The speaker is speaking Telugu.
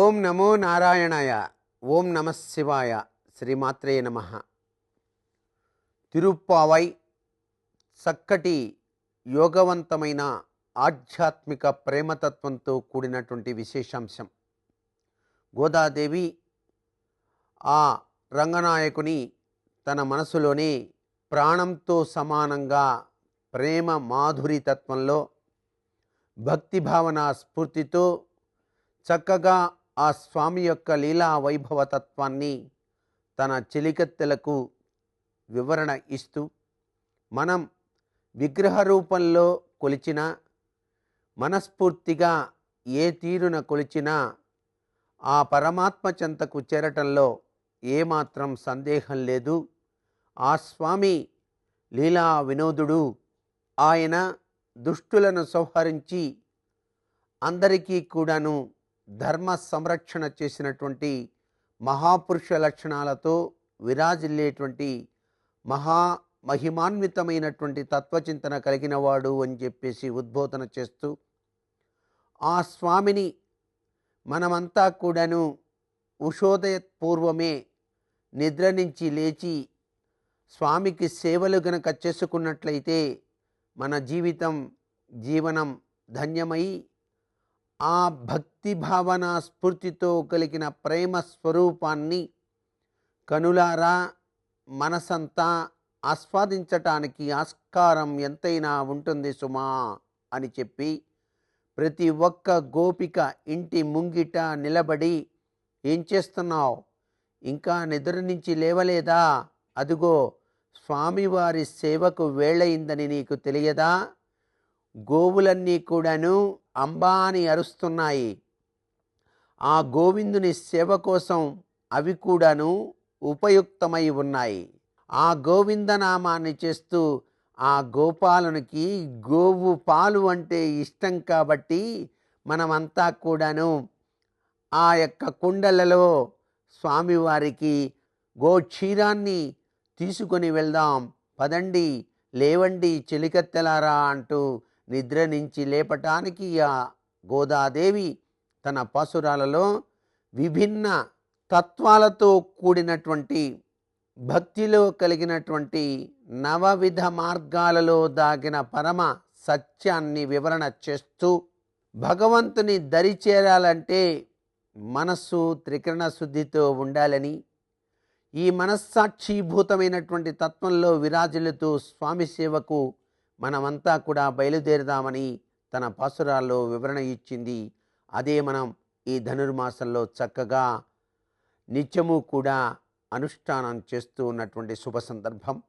ఓం నమో నారాయణాయ ఓం నమ శివాయ శ్రీమాత్రే నమ. తిరుప్పావై చక్కటి యోగవంతమైన ఆధ్యాత్మిక ప్రేమతత్వంతో కూడినటువంటి విశేషాంశం. గోదాదేవి ఆ రంగనాయకుని తన మనసులోనే ప్రాణంతో సమానంగా ప్రేమ మాధురి తత్వంలో భక్తి భావన స్ఫూర్తితో చక్కగా ఆ స్వామి యొక్క లీలా వైభవ తత్వాన్ని తన చెలికత్తెలకు వివరణ ఇస్తూ మనం విగ్రహ రూపంలో కొలిచిన మనస్ఫూర్తిగా ఏ తీరున కొలిచినా ఆ పరమాత్మ చెంతకు చేరటంలో ఏమాత్రం సందేహం లేదు. ఆ స్వామి లీలా వినోదుడు ఆయన దుష్టులను సంహరించి అందరికీ కూడాను ధర్మ సంరక్షణ చేసినటువంటి మహాపురుష లక్షణాలతో విరాజిల్లేటువంటి మహా మహిమాన్వితమైనటువంటి తత్వచింతన కలిగినవాడు అని చెప్పేసి ఉద్బోధన చేస్తూ ఆ స్వామిని మనమంతా కూడాను ఉషోదయ పూర్వమే నిద్ర నుంచి లేచి స్వామికి సేవలు గనక చేసుకున్నట్లయితే మన జీవితం జీవనం ధన్యమై ఆ భక్తి భావన స్ఫూర్తితో కలిగిన ప్రేమ స్వరూపాన్ని కనులారా మనసంతా ఆస్వాదించటానికి ఆస్కారం ఎంతైనా ఉంటుంది సుమా అని చెప్పి ప్రతి ఒక్క గోపిక ఇంటి ముంగిట నిలబడి ఏం చేస్తున్నావు? ఇంకా నిద్ర నుంచి లేవలేదా? అదిగో స్వామివారి సేవకు వేళయిందని నీకు తెలియదా? గోవులన్నీ కూడాను అంబాని అరుస్తున్నాయి. ఆ గోవిందుని సేవ కోసం అవి కూడాను ఉపయుక్తమై ఉన్నాయి. ఆ గోవిందనామాన్ని చేస్తూ ఆ గోపాలునికి గోవు పాలు అంటే ఇష్టం కాబట్టి మనమంతా కూడాను ఆ యొక్క కుండలలో స్వామివారికి గోక్షీరాన్ని తీసుకొని వెళ్దాం. పదండి లేవండి చెలికత్తెలారా అంటూ నిద్ర నుంచి లేపటానికి ఆ గోదాదేవి తన పాసురాలలో విభిన్న తత్వాలతో కూడినటువంటి భక్తిలో కలిగినటువంటి నవవిధ మార్గాలలో దాగిన పరమ సత్యాన్ని వివరణ చేస్తూ భగవంతుని దరి చేరాలంటే మనస్సు త్రికరణ శుద్ధితో ఉండాలని ఈ మనస్సాక్షీభూతమైనటువంటి తత్వంలో విరాజిల్లుతూ స్వామి సేవకు మనమంతా కూడా బయలుదేరదామని తన పాసురాల్లో వివరణ ఇచ్చింది. అదే మనం ఈ ధనుర్మాసంలో చక్కగా నిత్యము కూడా అనుష్ఠానం చేస్తూ ఉన్నటువంటి శుభ సందర్భం.